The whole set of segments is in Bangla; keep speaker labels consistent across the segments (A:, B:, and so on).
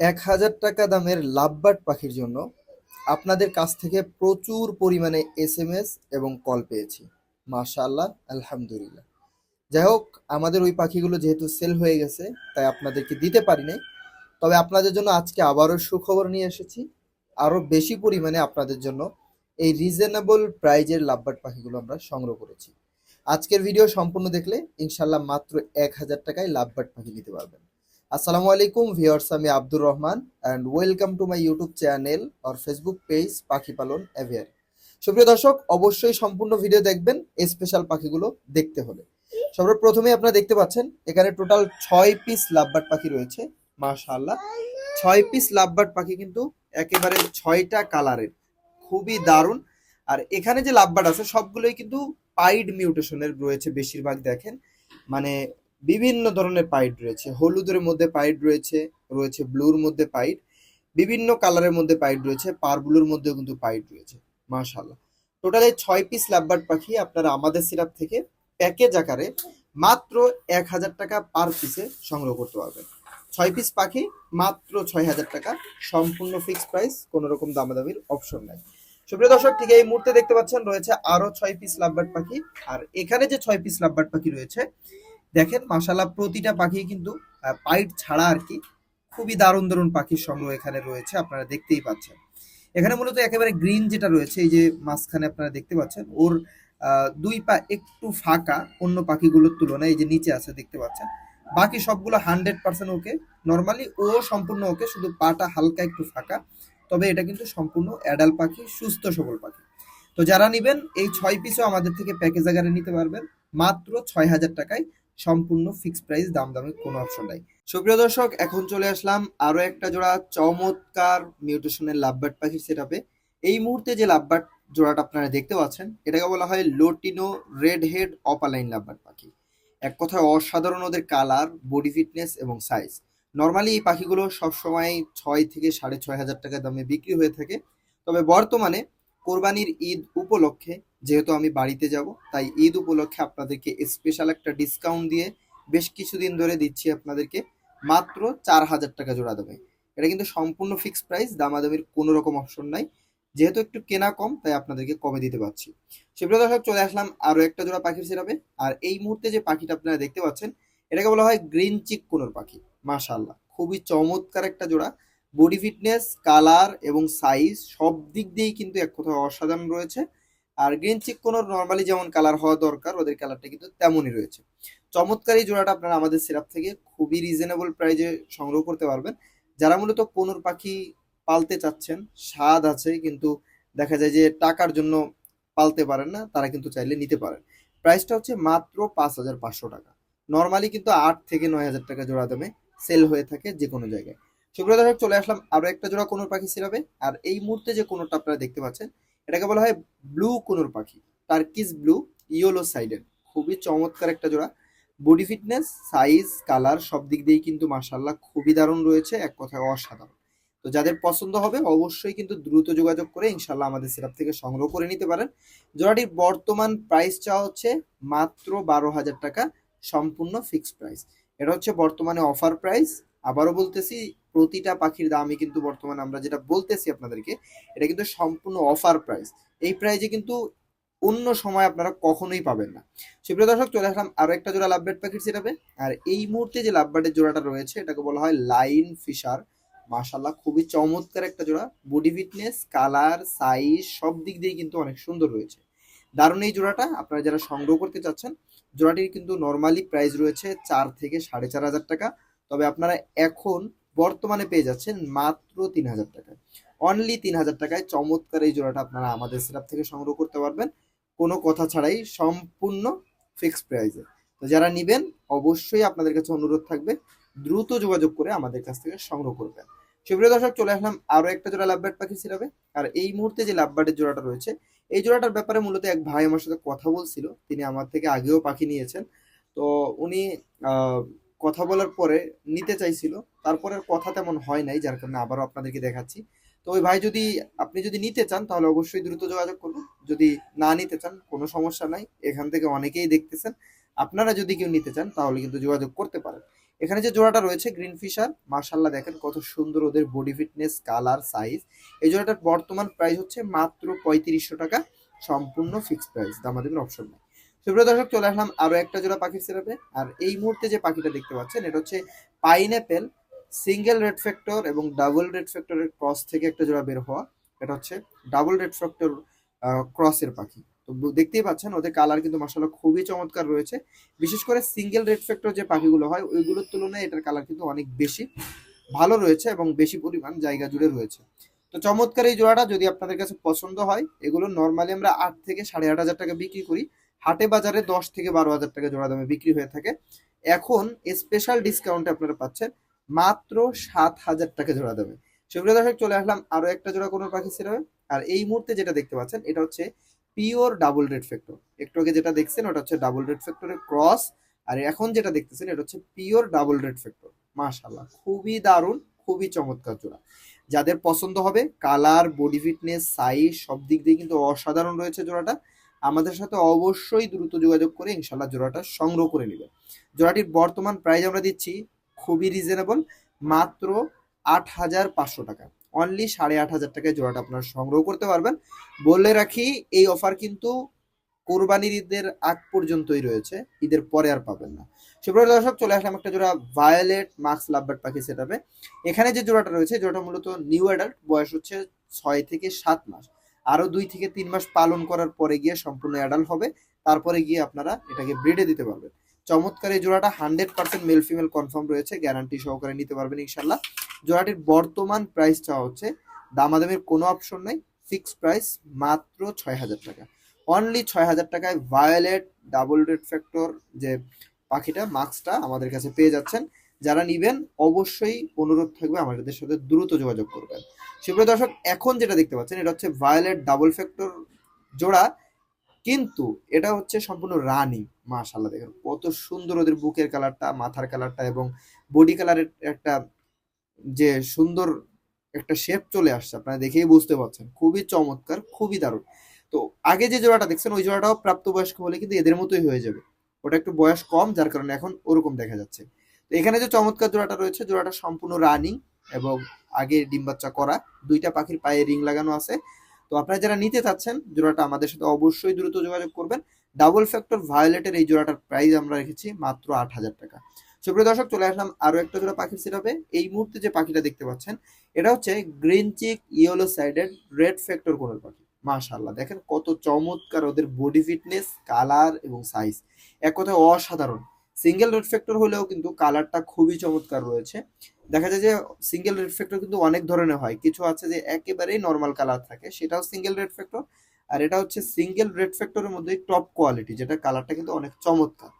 A: এক হাজার টাকা দামের লাভবার্ড পাখির জন্য আপনাদের কাছ থেকে প্রচুর পরিমাণে এস এম এস এবং কল পেয়েছি। মাশাআল্লাহ, আলহামদুলিল্লাহ। যাই হোক, আমাদের ওই পাখিগুলো যেহেতু সেল হয়ে গেছে, তাই আপনাদেরকে দিতে পারি নাই। তবে আপনাদের জন্য আজকে আবারও সুখবর নিয়ে এসেছি। আরও বেশি পরিমাণে আপনাদের জন্য এই রিজনেবল প্রাইজের লাভবার্ড পাখিগুলো আমরা সংগ্রহ করেছি। আজকের ভিডিও সম্পূর্ণ দেখলে ইনশাল্লাহ মাত্র এক হাজার টাকায় লাভবার্ড পাখি নিতে পারবেন। আসসালামু আলাইকুম ভিউয়ার্স আমি Abdur Rahman and welcome to my YouTube channel or Facebook page পাখি পালন এভিয়ার সুপ্রিয় দর্শক, অবশ্যই সম্পূর্ণ ভিডিও দেখবেন স্পেশাল পাখিগুলো দেখতে হলে। সর্বপ্রথমে আপনারা দেখতে পাচ্ছেন, এখানে টোটাল ছয় পিস লাভবার্ড পাখি রয়েছে, মাশাআল্লাহ। ছয় পিস লাভবার্ড পাখি কিন্তু একেবারে ছয়টা কালারের খুবই দারুণ। আর এখানে যে লাভবার্ড আছে, সবগুলোই কিন্তু পাইড মিউটেশনের রয়েছে, বেশিরভাগ দেখেন। মানে বিভিন্ন ধরনের পাইড রয়েছে। হলুদের মধ্যে পাইড রয়েছে রয়েছে ব্লুর মধ্যে পাইড, বিভিন্ন কালারের মধ্যে পাইড রয়েছে পার ব্লুর মধ্যেও কিন্তু পাইড রয়েছে মাশাল্লাহ টোটালে ছয় পিস লাভবার্ড পাখি আপনারা আমাদের সিরাপ থেকে প্যাকেজ আকারে মাত্র এক হাজার টাকা পার পিসে সংগ্রহ করতে পারবেন। ছয় পিস পাখি মাত্র ছয় হাজার টাকা, সম্পূর্ণ ফিক্স প্রাইস কোনো রকম দামাদামির অপশন নাই। সুপ্রিয় দর্শক, ঠিক এই মুহূর্তে দেখতে পাচ্ছেন, রয়েছে আরও ছয় পিস লাভবার্ড পাখি। আর এখানে যে ছয় পিস লাভবার্ড পাখি রয়েছে দেখেন মাশাল্লাহ প্রতিটা পাখি কিন্তু পাইট ছাড়া আর কি খুবই দারুণ দারুণ পাখির সংগ্রহ এখানে রয়েছে, আপনারা দেখতেই পাচ্ছেন। এখানে মূলত একেবারে গ্রিন যেটা রয়েছে, এই যে মাঝখানে আপনারা দেখতে পাচ্ছেন, ওর দুই পা একটু ফাঁকা, অন্য পাখিগুলোর তুলনায় এই যে নিচে আছে দেখতে পাচ্ছেন। বাকি সবগুলো হান্ড্রেড পার্সেন্ট ওকে, নর্মালি ও সম্পূর্ণ ওকে, শুধু পাটা হালকা একটু ফাঁকা, তবে এটা কিন্তু সম্পূর্ণ অ্যাডাল পাখি, সুস্থ সবল পাখি। তো যারা নেবেন, এই ছয় পিসও আমাদের থেকে প্যাকেজ আকারে নিতে পারবেন, মাত্র ছয় হাজার টাকায় সম্পূর্ণ ফিক্সড প্রাইস দাম দামে কোনো অপশন নাই। সুপ্রিয় দর্শক, এখন চলে আসলাম আরও একটা জোড়া চমৎকার মিউটেশনের লাভবার্ড পাখির সেটাপে এই মুহূর্তে যে লাভবার্ড জোড়াটা আপনারা দেখতে পাচ্ছেন, এটাকে বলা হয় lutino red head opaline lovebird পাখি। এক কথায় অসাধারণ ওদের কালার বডি ফিটনেস এবং সাইজ নর্মালি এই পাখিগুলো সবসময় ছয় থেকে সাড়ে ছয় হাজার টাকা দামে বিক্রি হয়ে থাকে। তবে বর্তমানে কোরবানির ঈদ উপলক্ষে, যেহেতু আমি বাড়িতে যাব, তাই ঈদ উপলক্ষে আপনাদেরকে স্পেশাল একটা ডিসকাউন্ট দিয়ে বেশ কিছুদিন ধরে দিচ্ছি আপনাদেরকে। মাত্র চার হাজার টাকা জোড়া দেবে এটা কিন্তু সম্পূর্ণ ফিক্সড প্রাইস দামাদামির কোনো রকম অপশন নাই। যেহেতু একটু কেনা কম, তাই আপনাদেরকে কমে দিতে পারছি। সেপ্রিয় দর্শক, চলে আসলাম আরও একটা জোড়া পাখির সেরাবে আর এই মুহূর্তে যে পাখিটা আপনারা দেখতে পাচ্ছেন, এটাকে বলা হয় গ্রিন চিক কোনোর পাখি। মাশাআল্লাহ, খুবই চমৎকার একটা জোড়া। বডি ফিটনেস কালার এবং সাইজ সব দিক দিয়েই কিন্তু এক কথায় অসাধারণ রয়েছে। আর গ্রিন চিক কোনোর নর্মালি যেমন কালার হওয়া দরকার, ওদের কালারটা কিন্তু তেমনই রয়েছে। চমৎকার জোড়াটা আপনারা আমাদের সিরাপ থেকে খুবই রিজনেবল প্রাইজে সংগ্রহ করতে পারবেন। যারা মূলত কোনোর পাখি পালতে চাচ্ছেন, স্বাদ আছে কিন্তু দেখা যায় যে টাকার জন্য পালতে পারেন না, তারা কিন্তু চাইলে নিতে পারেন। প্রাইসটা হচ্ছে মাত্র পাঁচ হাজার পাঁচশো টাকা। নর্মালি কিন্তু আট থেকে নয় হাজার টাকা জোড়া দামে সেল হয়ে থাকে যে কোনো জায়গায়। সুপ্রিয় দর্শক চলে আসলাম আরও একটা জোড়া কোনোর পাখি সিরাবে আর এই মুহূর্তে যে কোনোটা আপনারা দেখতে পাচ্ছেন, এটাকে বলা হয় ব্লু কোনোর পাখি টার্কিস ব্লু, ইয়েলো সাইডের। খুবই চমৎকার একটা জোড়া। বডি ফিটনেস, সাইজ, কালার সব দিক দিয়েই কিন্তু মার্শাল্লাহ খুবই দারুণ রয়েছে, এক কথায় অসাধারণ। তো যাদের পছন্দ হবে, অবশ্যই কিন্তু দ্রুত যোগাযোগ করে ইনশাল্লাহ আমাদের সিরাপ থেকে সংগ্রহ করে নিতে পারেন। জোড়াটির বর্তমান প্রাইস চাওয়া হচ্ছে মাত্র বারো হাজার টাকা, সম্পূর্ণ ফিক্সড প্রাইস এটা হচ্ছে বর্তমানে অফার প্রাইস আবারও বলতেছি প্রতিটা পাখির দামই কিন্তু বর্তমানে আমরা যেটা বলতেছি আপনাদেরকে, এটা কিন্তু সম্পূর্ণ অফার প্রাইস এই প্রাইজে কিন্তু অন্য সময় আপনারা কখনোই পাবেন না। সুপ্রিয় দর্শক, চলে আসলাম আরও একটা জোড়া লাভবার্ড পাখির সেটাবে আর এই মুহূর্তে যে লাভবার্ডের জোড়াটা রয়েছে, এটাকে বলা হয় লাইন ফিশার মাশাল্লাহ খুবই চমৎকার একটা জোড়া। বডি ফিটনেস কালার সাইজ সব দিক দিয়ে কিন্তু অনেক সুন্দর রয়েছে। দারুণ এই জোড়াটা, আপনারা যারা সংগ্রহ করতে চাচ্ছেন, জোড়াটির কিন্তু নর্মালি প্রাইস রয়েছে চার থেকে সাড়ে চার হাজার টাকা। তবে আপনারা এখন বর্তমানে পেয়ে যাচ্ছেন মাত্র তিন হাজার টাকায়। অনলি তিন হাজার টাকায় চমৎকার এই জোড়াটা আপনারা আমাদের সিরাপ থেকে সংগ্রহ করতে পারবেন। কোনো কথা ছাড়াই সম্পূর্ণ ফিক্সড প্রাইসে তো যারা নিবেন, অবশ্যই আপনাদের কাছে অনুরোধ থাকবে, দ্রুত যোগাযোগ করে আমাদের কাছ থেকে সংগ্রহ করবেন। সুপ্রিয় দর্শক, চলে আসলাম আরও একটা জোড়া লাভবার্ড পাখি সিরাবে আর এই মুহূর্তে যে লাভবার্ডের জোড়াটা রয়েছে, এই জোড়াটার ব্যাপারে মূলত এক ভাই আমার সাথে কথা বলছিল। তিনি আমার থেকে আগেও পাখি নিয়েছেন। তো উনি কথা বলার পরে নিতে চাইছিল। তারপরে আর কথা তেমন হয় নাই, যার কারণে আবারও আপনাদেরকে দেখাচ্ছি। তো ওই ভাই যদি, আপনি যদি নিতে চান, তাহলে অবশ্যই দ্রুত যোগাযোগ করবেন যদি না নিতে চান, কোনো সমস্যা নাই। এখান থেকে অনেকেই দেখতেছেন। আপনারা যদি কেউ নিতে চান, তাহলে কিন্তু যোগাযোগ করতে পারেন। এখানে যে জোড়াটা রয়েছে, গ্রিন ফিশার মার্শাল্লাহ দেখেন কত সুন্দর ওদের বডি ফিটনেস, কালার, সাইজ। এই জোড়াটার বর্তমান প্রাইস হচ্ছে মাত্র পঁয়ত্রিশশো টাকা। সম্পূর্ণ ফিক্সড প্রাইস, দামাদামির অপশন নেই। সুপ্রিয় দর্শক, চলে আসলাম আরও একটা জোড়া পাখির সেরাপে। আর এই মুহূর্তে যে পাখিটা দেখতে পাচ্ছেন, এটা হচ্ছে পাইনঅ্যাপেল সিঙ্গেল রেড ফ্যাক্টর এবং ডাবল রেড ফ্যাক্টরের ক্রস থেকে একটা জোড়া বের হওয়া, এটা হচ্ছে ডাবল রেড ফ্যাক্টর ক্রসের পাখি। তো দেখতেই পাচ্ছেন, ওদের কালার কিন্তু মাসাল্লাহ খুবই চমৎকার রয়েছে। বিশেষ করে সিঙ্গেল রেড ফ্যাক্টর যে পাখিগুলো হয়, ওইগুলোর তুলনায় এটার কালার কিন্তু অনেক বেশি ভালো রয়েছে এবং বেশি পরিমাণ জায়গা জুড়ে রয়েছে। তো চমৎকার এই জোড়াটা যদি আপনাদের কাছে পছন্দ হয়, এগুলো নর্মালি আমরা আট থেকে সাড়ে আট হাজার টাকা বিক্রি করি। হাটে বাজারে দশ থেকে বারো হাজার টাকা জোড়া দামে বিক্রি হয়ে থাকে। এখন স্পেশাল ডিসকাউন্টে আপনারা পাচ্ছেন মাত্র সাত হাজার টাকা জোড়া দেবে। সুপ্রিয় দর্শক, চলে আসলাম আরও একটা জোড়া কোনো পাখি ছিল আর এই মুহূর্তে যেটা দেখতে পাচ্ছেন, এটা হচ্ছে পিওর ডাবল রেড ফ্যাক্টর। একটু আগে যেটা দেখছেন, ওটা হচ্ছে ডাবল রেড ফ্যাক্টরের ক্রস। আর এখন যেটা দেখতেছেন, এটা হচ্ছে পিওর ডাবল রেড ফ্যাক্টর। মাশাল্লাহ খুবই দারুণ, খুবই চমৎকার জোড়া। যাদের পছন্দ হবে, কালার, বডি ফিটনেস, সাইজ, সব দিক দিয়ে কিন্তু অসাধারণ রয়েছে জোড়াটা। আমাদের সাথে অবশ্যই দ্রুত যোগাযোগ করে ইনশাল্লাহ জোড়াটা সংগ্রহ করে নেবেন। জোড়াটির বর্তমান প্রাইস আমরা দিচ্ছি খুবই রিজনেবল মাত্র আট হাজার পাঁচশো টাকা। অনলি সাড়ে আট হাজার টাকায় জোড়াটা আপনারা সংগ্রহ করতে পারবেন। বলে রাখি, এই অফার কিন্তু কোরবানির ঈদের আগ পর্যন্তই রয়েছে, ঈদের পরে আর পাবেন না। সুপ্রিয় দর্শক, চলে আসলাম একটা জোড়া ভায়োলেট মাক্স লাভবার্ড পাখি সেটাবে এখানে যে জোড়াটা রয়েছে, জোড়াটা মূলত নিউ অ্যাডাল্ট বয়স হচ্ছে ছয় থেকে সাত মাস। আরও দুই থেকে তিন মাস পালন করার পরে গিয়ে সম্পূর্ণ অ্যাডাল্ট হবে। তারপরে গিয়ে আপনারা এটাকে ব্রিডে দিতে পারবেন। চমৎকার এই জোড়াটা hundred percent male female confirm রয়েছে গ্যারান্টি সহকারে নিতে পারবেন ইনশাল্লাহ জোড়াটির বর্তমান প্রাইস চাওয়া হচ্ছে, দামাদামির কোনো অপশন নেই ফিক্সড প্রাইস মাত্র ছয় হাজার টাকা। অনলি ছয় হাজার টাকায় ভায়োলেট ডাবল রেড ফ্যাক্টর যে পাখিটা, মাস্কটা আমাদের কাছে পেয়ে যাচ্ছেন। যারা নিবেন, অবশ্যই অনুরোধ থাকবে আমাদের সাথে দ্রুত যোগাযোগ করবেন। সুপ্রিয় দর্শক, এখন যেটা দেখতে পাচ্ছেন, এটা হচ্ছে ভায়োলেট ডাবল ফ্যাক্টর জোড়া। কিন্তু এটা হচ্ছে সম্পূর্ণ রানিং মাশাল্লাহ দেখেন। কত সুন্দর ওদের বুকের কালারটা মাথার কালারটা এবং বডি কালারের একটা যে সুন্দর একটা শেপ চলে আসছে, আপনারা দেখেই বুঝতে পারছেন। খুবই চমৎকার, খুবই দারুণ। তো আগে যে জোড়াটা দেখছেন, ওই জোড়াটাও প্রাপ্তবয়স্ক হলে কিন্তু এদের মতোই হয়ে যাবে। ওটা একটু বয়স কম, যার কারণে এখন ওরকম দেখা যাচ্ছে। তো এখানে যে চমৎকার জোড়াটা রয়েছে, জোড়াটা সম্পূর্ণ রানিং এবং আগে ডিম বাচ্চা করা, দুইটা পাখির পায়ে রিং লাগানো আছে। তো আপনারা যারা নিতে চাচ্ছেন জোড়াটা আমাদের সাথে অবশ্যই দ্রুত যোগাযোগ করবেন। ডাবল ফ্যাক্টর ভায়োলেটের এই জোড়াটার প্রাইস আমরা রেখেছি মাত্র আট হাজার টাকা। সুপ্রিয় দর্শক, চলে আসলাম আরও একটা জোড়া পাখির সিরাপে এই মুহূর্তে যে পাখিটা দেখতে পাচ্ছেন, এটা হচ্ছে green cheek yellow sided red factor কোনের পাখি। মাশাল্লাহ দেখেন কত চমৎকার ওদের বডি ফিটনেস কালার এবং সাইজ এক কথায় অসাধারণ। সিঙ্গেল রেড ফ্যাক্টর হলেও কিন্তু কালারটা খুবই চমৎকার রয়েছে। দেখা যায় যে সিঙ্গেল রেড ফ্যাক্টর কিন্তু অনেক ধরনের হয়। কিছু আছে যে একেবারেই নর্মাল কালার থাকে, সেটাও সিঙ্গেল রেড ফ্যাক্টর আর এটা হচ্ছে সিঙ্গেল রেড ফ্যাক্টরের মধ্যে টপ কোয়ালিটি যেটা কালারটা কিন্তু অনেক চমৎকার।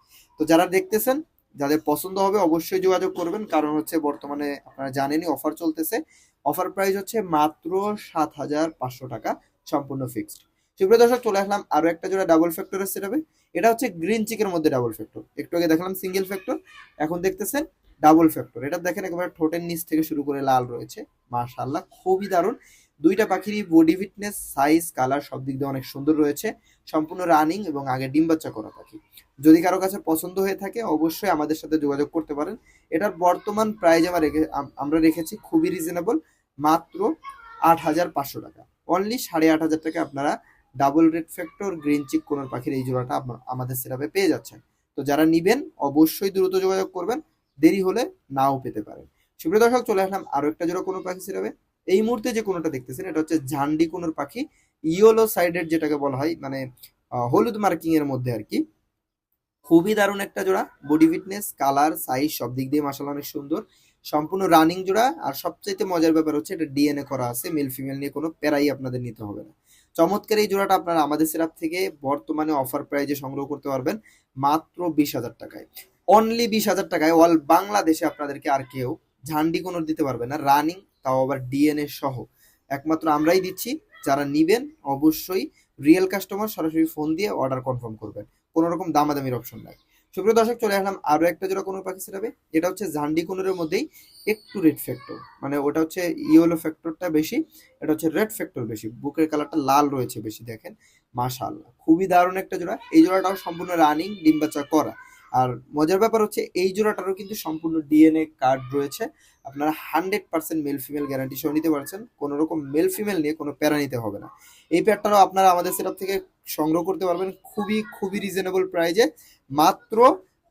A: তো যারা দেখতেছেন, যাদের পছন্দ হবে অবশ্যই যোগাযোগ করবেন, কারণ হচ্ছে বর্তমানে আপনারা জানেনই অফার চলতেছে। অফার প্রাইস হচ্ছে মাত্র সাত হাজার পাঁচশো টাকা, সম্পূর্ণ ফিক্সড সুপ্রিয় দর্শক, চলে আসলাম আরও একটা জোড়া ডাবল ফ্যাক্টরের সেটাবে এটা হচ্ছে গ্রিন চিকের মধ্যে ডাবল ফ্যাক্টর একটু আগে দেখলাম সিঙ্গেল ফ্যাক্টর এখন দেখতেছেন ডাবল ফ্যাক্টর এটা দেখেন একেবারে ঠোঁটের নিচ থেকে শুরু করে লাল রয়েছে। মাশাআল্লাহ, খুবই দারুণ। দুইটা পাখিরই বডি ফিটনেস সাইজ কালার সব দিক দিয়ে অনেক সুন্দর রয়েছে। সম্পূর্ণ রানিং এবং আগে ডিম বাচ্চা করা পাখি। যদি কারও কাছে পছন্দ হয়ে থাকে, অবশ্যই আমাদের সাথে যোগাযোগ করতে পারেন। এটার বর্তমান প্রাইজ আমরা রেখে, আমরা রেখেছি খুবই রিজনেবল মাত্র আট হাজার পাঁচশো টাকা। অনলি সাড়ে আট হাজার টাকা আপনারা double red factor, green cheek conure পাখির এই জোড়াটা আমাদের সেরাপে পেয়ে যাচ্ছেন। তো যারা নিবেন, অবশ্যই দ্রুত যোগাযোগ করবেন, দেরি হলে নাও পেতে পারেন। সুপ্রিয় দর্শক, চলে আসলাম আরও একটা জোড়া কোনো পাখি সেরাবে এই মুহূর্তে যে কোনোটা দেখতেছেন, এটা হচ্ছে ঝান্ডি কোনোর পাখি, ইয়েলো সাইডের যেটাকে বলা হয় মানে হলুদ মার্কিং এর মধ্যে আর কি। খুবই দারুণ একটা জোড়া বডি ফিটনেস কালার সাইজ সব দিক দিয়ে মাসাল অনেক সুন্দর। সম্পূর্ণ রানিং জোড়া, আর সবচাইতে মজার ব্যাপার হচ্ছে, এটা ডিএনএ করা আছে মেল ফিমেল নিয়ে কোনো প্যারাই আপনাদের নিতে হবে না। চমৎকার এই জোড়াটা আপনারা আমাদের সেরাপ থেকে বর্তমানে অফার প্রাইজে সংগ্রহ করতে পারবেন মাত্র বিশ হাজার টাকায়। অনলি বিশ হাজার টাকায় অল বাংলাদেশে আপনাদেরকে আর কেউ ঝান্ডি কোনো দিতে পারবে না রানিং তাও আবার ডিএনএ সহ। একমাত্র আমরাই দিচ্ছি, যারা নিবেন অবশ্যই রিয়েল কাস্টমার সরাসরি ফোন দিয়ে অর্ডার কনফার্ম করবেন। কোনো রকম দামাদামির অপশন নাই। সুপ্রিয় দর্শক, চলে আসলাম আরও একটা জোড়া কোনো পাখি সেটাবে এটা হচ্ছে ঝান্ডি কোনোর মধ্যেই একটু রেড ফ্যাক্টর মানে ওটা হচ্ছে ইয়েলো ফ্যাক্টরটা বেশি, এটা হচ্ছে রেড ফ্যাক্টর বেশি। বুকের কালারটা লাল রয়েছে বেশি, দেখেন। মাশাআল্লাহ, খুবই দারুণ একটা জোড়া। এই জোড়াটাও সম্পূর্ণ রানিং ডিম বাচ্চা করা। আর মজার ব্যাপার হচ্ছে, এই জোড়াটারও কিন্তু সম্পূর্ণ ডিএনএ কার্ড রয়েছে। আপনারা hundred percent male female guarantee সহ নিতে পারছেন। কোনো রকম মেল ফিমেল নিয়ে কোনো প্যারা নিতে হবে না। এই প্যাডটারও আপনারা আমাদের সেটআপ থেকে সংগ্রহ করতে পারবেন খুবই খুবই রিজনেবল প্রাইজে মাত্র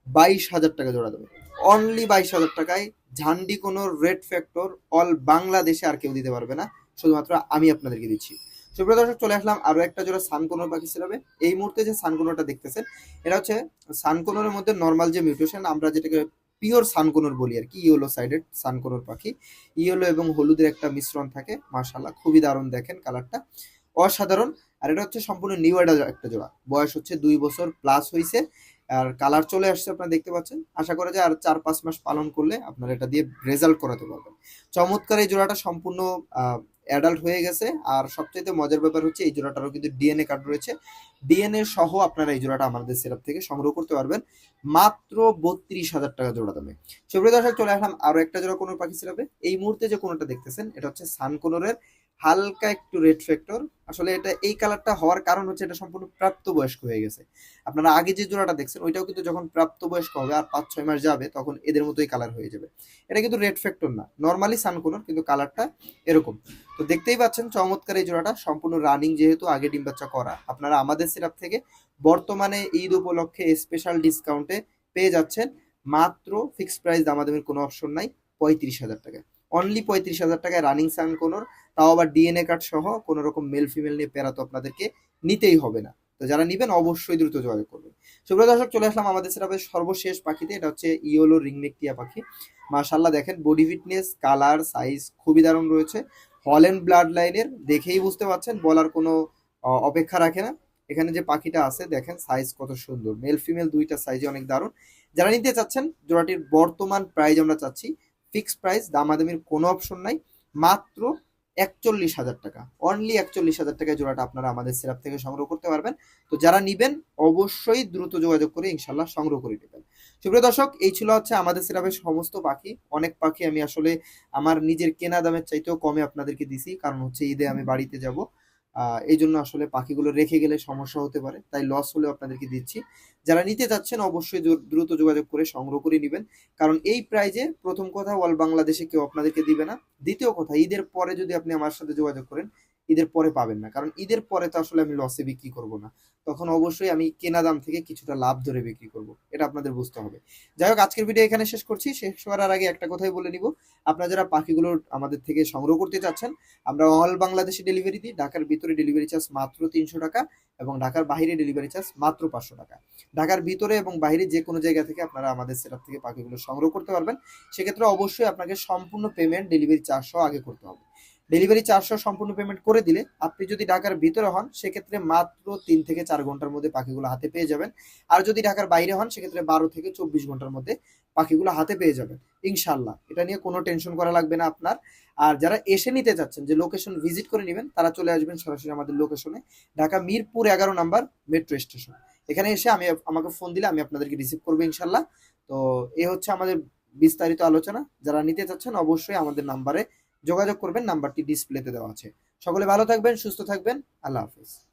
A: বাইশ হাজার টাকা জোড়া দেবে। অনলি বাইশ হাজার টাকায়। ঝান্ডি কোনো রেড ফ্যাক্টর অল বাংলাদেশে আর কেউ দিতে পারবে না। শুধুমাত্র আমি আপনাদেরকে দিচ্ছি। সুপ্রিয় দর্শক, চলে আসলাম আরও একটা জোড়া সানকোনোর পাখি ছিলাবে এই মুহূর্তে যে সানকোনোটা দেখতেছেন, এটা হচ্ছে সানকোনোর মধ্যে নর্মাল যে মিউটেশন আমরা যেটাকে পিওর সানকোনোর বলি আর কি ইয়েলো সাইডেড সানকোনোর পাখি। ইয়েলো এবং হলুদের একটা মিশ্রণ থাকে মার্শাল্লাহ খুবই দারুণ দেখেন কালারটা অসাধারণ। আর এটা হচ্ছে সম্পূর্ণ নিউ অ্যাডাল একটা জোড়া। বয়স হচ্ছে দুই বছর প্লাস হয়েছে আর কালার চলে আসছে আপনারা দেখতে পাচ্ছেন। আশা করা যায় আর চার পাঁচ মাস পালন করলে আপনারা এটা দিয়ে রেজাল্ট করাতে পারবেন। চমৎকার এই জোড়াটা সম্পূর্ণ অ্যাডাল্ট হয়ে গেছে। আর সবচেয়ে মজার ব্যাপার হচ্ছে এই জোড়াটারও কিন্তু ডিএনএ কার্ড রয়েছে। ডিএনএ সহ আপনারা এই জোড়াটা আমাদের সেরাপ থেকে সংগ্রহ করতে পারবেন। মাত্র বত্রিশ হাজার টাকা জোড়া দামে। সুপ্রিয় দর্শক, চলে আসলাম আরও একটা জোড়া কোনো পাখি সিরাপে এই মুহূর্তে যে কোনোটা দেখতেছেন, এটা হচ্ছে সানকোনোরের হালকা একটু রেড ফ্যাক্টর আসলে এটা, এই কালারটা হওয়ার কারণ হচ্ছে এটা সম্পূর্ণ প্রাপ্তবয়স্ক হয়ে গেছে। আপনারা আগে যে জোড়াটা দেখছেন, ওইটাও কিন্তু যখন প্রাপ্তবয়স্ক হবে আর পাঁচ, ছয় মাস যাবে, তখন এদের মতোই কালার হয়ে যাবে। এটা কিন্তু রেড ফ্যাক্টর না। নর্মালি সানকোনোর কিন্তু কালারটা এরকম। তো দেখতেই পাচ্ছেন চমৎকার এই জোড়াটা, সম্পূর্ণ রানিং যেহেতু, আগে ডিম বাচ্চা করা। আপনারা আমাদের সিরাপ থেকে বর্তমানে ঈদ উপলক্ষে স্পেশাল ডিসকাউন্টে পেয়ে যাচ্ছেন। মাত্র ফিক্সড প্রাইস দামাদামির কোনো অপশন নাই, পঁয়ত্রিশ হাজার টাকায় অনলি পঁয়ত্রিশ হাজার টাকায় রানিং সান কোনোর তাও আবার ডিএনএ কার্ড সহ কোনো রকম মেল ফিমেল নিয়ে পেরা তো আপনাদেরকে নিতেই হবে না। তো যারা নিবেন অবশ্যই দ্রুত যোগাযোগ করবেন। সুপ্রিয় দর্শক, চলে আসলাম আমাদের সেটাপের সর্বশেষ পাখিতে। এটা হচ্ছে ইয়োলো রিংনেকটিয়া পাখি। মাশাল্লাহ দেখেন বডি ফিটনেস কালার সাইজ খুবই দারুণ রয়েছে। হল হল্যান্ড ব্লাড লাইনের দেখেই বুঝতে পারছেন, বলার কোনো অপেক্ষা রাখে না। এখানে যে পাখিটা আছে, দেখেন সাইজ কত সুন্দর। মেল ফিমেল দুইটা সাইজে অনেক দারুণ। যারা নিতে চাচ্ছেন, জোড়াটির বর্তমান প্রাইজ আমরা চাচ্ছি ফিক্সড প্রাইস, দামাদামির কোনো অপশন নাই। মাত্র একচল্লিশ হাজার টাকা। অনলি একচল্লিশ হাজার টাকায় জোড়াটা আপনারা আমাদের সিরাপ থেকে সংগ্রহ করতে পারবেন। তো যারা নিবেন, অবশ্যই দ্রুত যোগাযোগ করে ইনশাল্লাহ সংগ্রহ করে নেবেন। সুপ্রিয় দর্শক, এই ছিল হচ্ছে আমাদের সিরাপের সমস্ত পাখি। অনেক পাখি আমি আসলে আমার নিজের কেনা দামের চাইতেও কমে আপনাদেরকে দিছি। কারণ হচ্ছে ঈদে আমি বাড়িতে যাব। এই জন্য আসলে পাখিগুলো রেখে গেলে সমস্যা হতে পারে। তাই লস হলেও আপনাদেরকে দিচ্ছি। যারা নিতে চাচ্ছেন অবশ্যই দ্রুত যোগাযোগ করে সংগ্রহ করে নেবেন। কারণ এই প্রাইজে প্রথম কথা অল বাংলাদেশে কেউ আপনাদেরকে দিবে না। দ্বিতীয় কথা, ঈদের পরে যদি আপনি আমার সাথে যোগাযোগ করেন ঈদের পরে পাবেন না। কারণ ঈদের পরে তো আসলে আমি লসে বিক্রি করব না। তখন অবশ্যই আমি কেনা দাম থেকে কিছুটা লাভ ধরে বিক্রি করব, এটা আপনাদের বুঝতে হবে। যাই হোক, আজকের ভিডিও এখানে শেষ করছি। শেষ করার আগে একটা কথাই বলে নিব। আপনারা যারা পাখিগুলো আমাদের থেকে সংগ্রহ করতে চাচ্ছেন, আমরা অল বাংলাদেশে ডেলিভারি দিই। ঢাকার ভিতরে ডেলিভারি চার্জ মাত্র তিনশো টাকা এবং ঢাকার বাইরে ডেলিভারি চার্জ মাত্র পাঁচশো টাকা। ঢাকার ভিতরে এবং বাইরে যে কোনো জায়গা থেকে আপনারা আমাদের সেটআপ থেকে পাখিগুলো সংগ্রহ করতে পারবেন। সেক্ষেত্রে অবশ্যই আপনাকে সম্পূর্ণ পেমেন্ট ডেলিভারি চার্জ সহ আগে করতে হবে। ডেলিভারি চার্জ সম্পূর্ণ পেমেন্ট করে দিলে আপনি যদি ঢাকার ভিতরে হন, সেক্ষেত্রে মাত্র তিন থেকে চার ঘণ্টার মধ্যে পাখিগুলো হাতে পেয়ে যাবেন। আর যদি ঢাকার বাইরে হন, সেক্ষেত্রে বারো থেকে চব্বিশ ঘণ্টার মধ্যে পাখিগুলো হাতে পেয়ে যাবেন। ইনশাল্লাহ এটা নিয়ে কোনো টেনশন করা লাগবে না আপনার। আর যারা এসে নিতে চাচ্ছেন, যে লোকেশন ভিজিট করে নেবেন, তারা চলে আসবেন সরাসরি আমাদের লোকেশনে ঢাকা মিরপুর এগারো নাম্বার মেট্রো স্টেশন এখানে এসে আমি আমাকে ফোন দিলে আমি আপনাদেরকে রিসিভ করব ইনশাল্লাহ তো এ হচ্ছে আমাদের বিস্তারিত আলোচনা। যারা নিতে চাচ্ছেন, অবশ্যই আমাদের নাম্বারে যোগাযোগ করবেন নাম্বারটি ডিসপ্লেতে দেওয়া আছে। সকলে ভালো থাকবেন সুস্থ থাকবেন আল্লাহ হাফিজ।